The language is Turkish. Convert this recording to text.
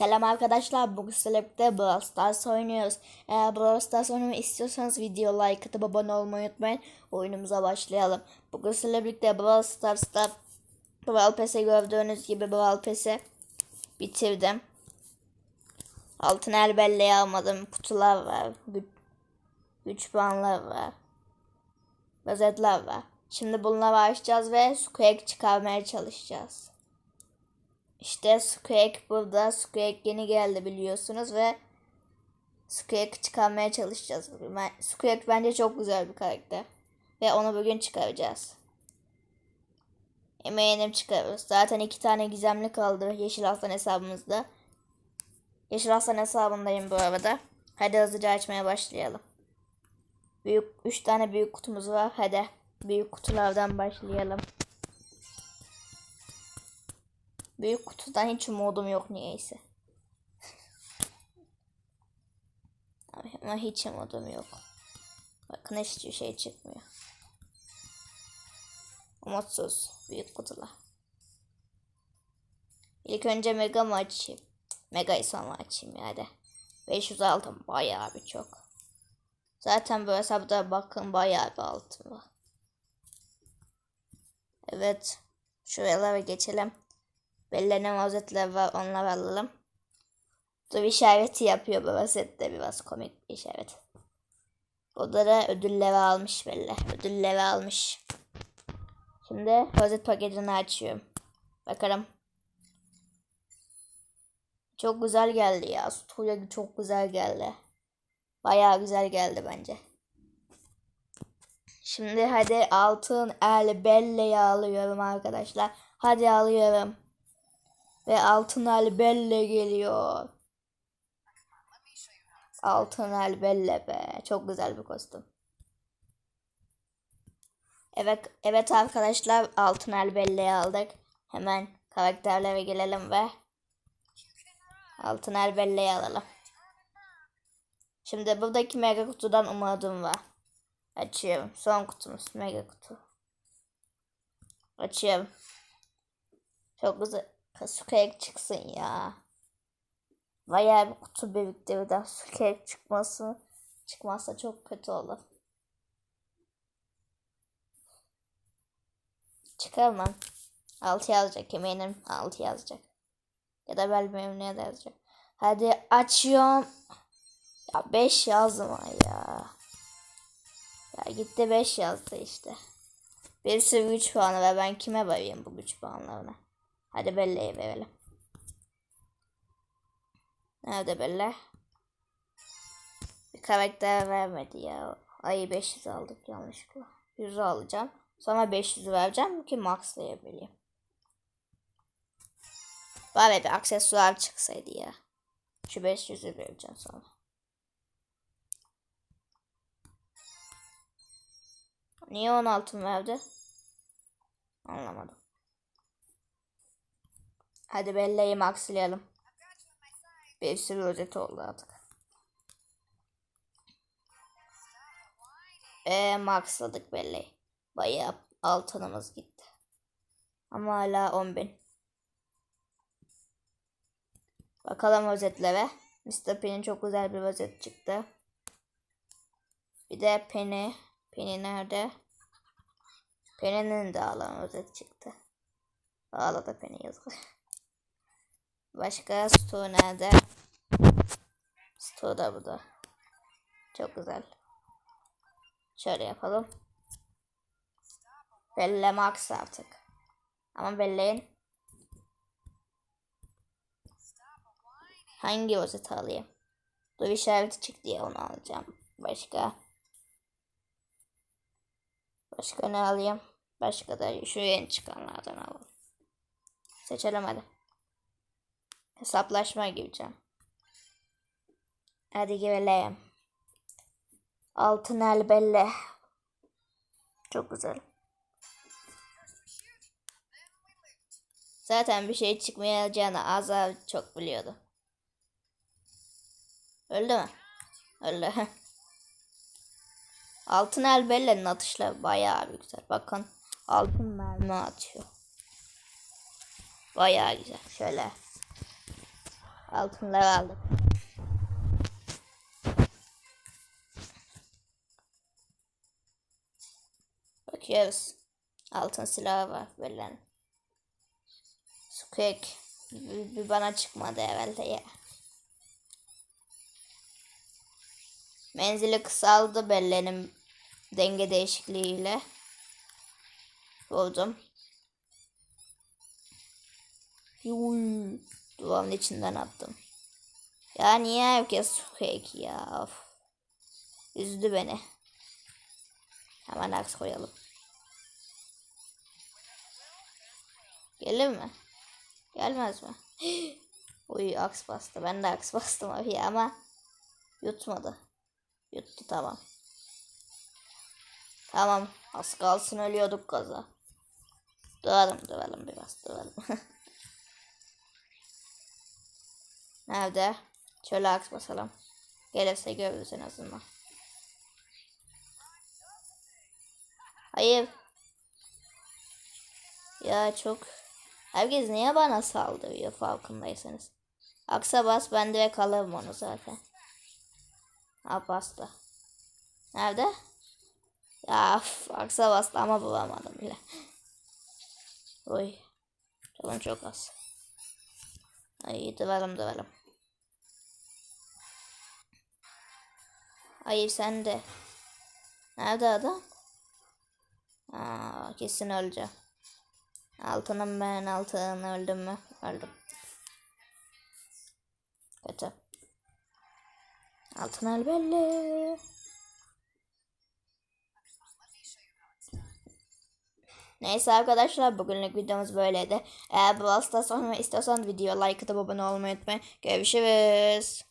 Selam arkadaşlar. Bugün birlikte Brawl Stars oynuyoruz. Eğer Brawl Stars oynamayı istiyorsanız video like atıp abone olmayı unutmayın. Oyunumuza başlayalım. Bugün sizlerle birlikte Brawl Stars'ta Brawl Pass'i gördüğünüz gibi Brawl Pass'i bitirdim. Altın el belleği almadım. Kutular var. Gü güç puanlar var. Özetler var. Şimdi bunları açacağız ve Squeak çıkarmaya çalışacağız. İşte Squeak burada. Squeak yeni geldi biliyorsunuz ve Squeak çıkarmaya çalışacağız. Ben, Squeak bence çok güzel bir karakter. Ve onu bugün çıkaracağız. Eminim çıkarırız. Zaten iki tane gizemli kaldı Yeşil Aslan hesabımızda. Yeşil Aslan hesabındayım bu arada. Hadi hızlıca açmaya başlayalım. Büyük üç tane büyük kutumuz var. Hadi büyük kutulardan başlayalım. Büyük kutudan hiç umudum yok niyeyse. Ama hiç umudum yok. Bakın hiçbir şey çıkmıyor. Umutsuz. Büyük kutular. İlk önce mega mı açayım? Mega'yı sonra açayım ya hadi. 500 aldım. Bayağı bir çok. Zaten bu hesapta bakın bayağı bir altın var. Evet. Şuralara geçelim. Belirlenen özetler var onları alalım. Dur işareti yapıyor bu özette biraz komik bir işaret. O da ödülleri almış belli. Ödülleri almış. Şimdi özet paketini açıyorum. Bakalım. Çok güzel geldi ya. Studio çok güzel geldi. Bayağı güzel geldi bence. Şimdi hadi altın el belleği alıyorum arkadaşlar. Hadi alıyorum. Ve altın el belle geliyor. Altın el belle be. Çok güzel bir kostüm. Evet, evet arkadaşlar altın el belleği aldık. Hemen karakterlere gelelim ve altın el belleği alalım. Şimdi buradaki mega kutudan umudum var. Açıyorum. Son kutumuz mega kutu. Açıyorum. Çok güzel. Squeak çıksın ya. Bayağı bir kutu birlikte bir daha Squeak çıkması çıkmazsa çok kötü olur. Çıkarmam. 6 yazacak eminim 6 yazacak. Ya da bilmiyorum ne yazacak. Hadi açıyorum. Ya 5 yazma ya. Ya gitti 5 yazdı işte. Bir sürü güç puanı ve ben kime vereyim bu güç puanlarını? Hadi Belle'ye verelim. Nerede Belle? Bir karakter vermedi ya. Ayı 500 aldık yanlışlıkla. 100 alacağım. Sonra 500 vereceğim ki maxlayabileyim. Bari bir aksesuar çıksaydı ya. Şu 500'ü vereceğim sonra. Niye 16 verdi? Anlamadım. Hadi Bella'yı maxlayalım. Bir sürü özet oldu artık. Eee maxladık Bella'yı. Bayağı altınımız gitti. Ama hala 10.000. Bakalım özetlere. Mr. Pen'in çok güzel bir özet çıktı. Bir de Penny. Penny nerede? Penny'nin de alan özet çıktı. Ağladı Penny yazık. Başka Stu nerede? Stu da burada. Çok güzel. Şöyle yapalım. Belle Max artık. Ama belleyin. Hangi özeti alayım? Dur işareti çıktı ya onu alacağım. Başka. Başka ne alayım? Başka da şu yeni çıkanlardan alalım. Seçelim hadi. Hesaplaşma gireceğim. Hadi girelim. Altın el belle. Çok güzel. Zaten bir şey çıkmayacağını Azar çok biliyordu. Öldü mü? Öldü. Altın el bellenin atışları bayağı güzel. Bakın altın mermi atıyor. Bayağı güzel. Şöyle. Altın level aldım. Bakıyoruz. Altın silahı var verilen. Squeak. Bir, bana çıkmadı herhalde ya. Menzili kısaldı bellenim denge değişikliğiyle. Vurdum. Yuy. Duvarın içinden attım. Ya niye herkes fake ya? Of. Üzdü beni. Hemen aks koyalım. Gelir mi? Gelmez mi? Uy aks bastı. Ben de aks bastım abi ama yutmadı. Yuttu tamam. Tamam. Az kalsın ölüyorduk kaza. Dövelim dövelim biraz dövelim. Nerede? Şöyle aks basalım. Gelirse görürüz en azından. Hayır. Ya çok... Herkes niye bana saldırıyor farkındaysanız. Aksa bas ben direkt alırım onu zaten. Ha bastı. Nerede? Ya üf, aksa bastı ama bulamadım bile. Oy. Canım çok az. Ay dövelim dövelim. Hayır sen de. Nerede adam? Aa, kesin öleceğim. Altınım ben altın öldüm mü? Öldüm. Kötü. Altın el belli. Neyse arkadaşlar bugünlük videomuz böyleydi. Eğer Brawl Stars oynamayı istiyorsanız video like atıp abone olmayı unutmayın. Görüşürüz.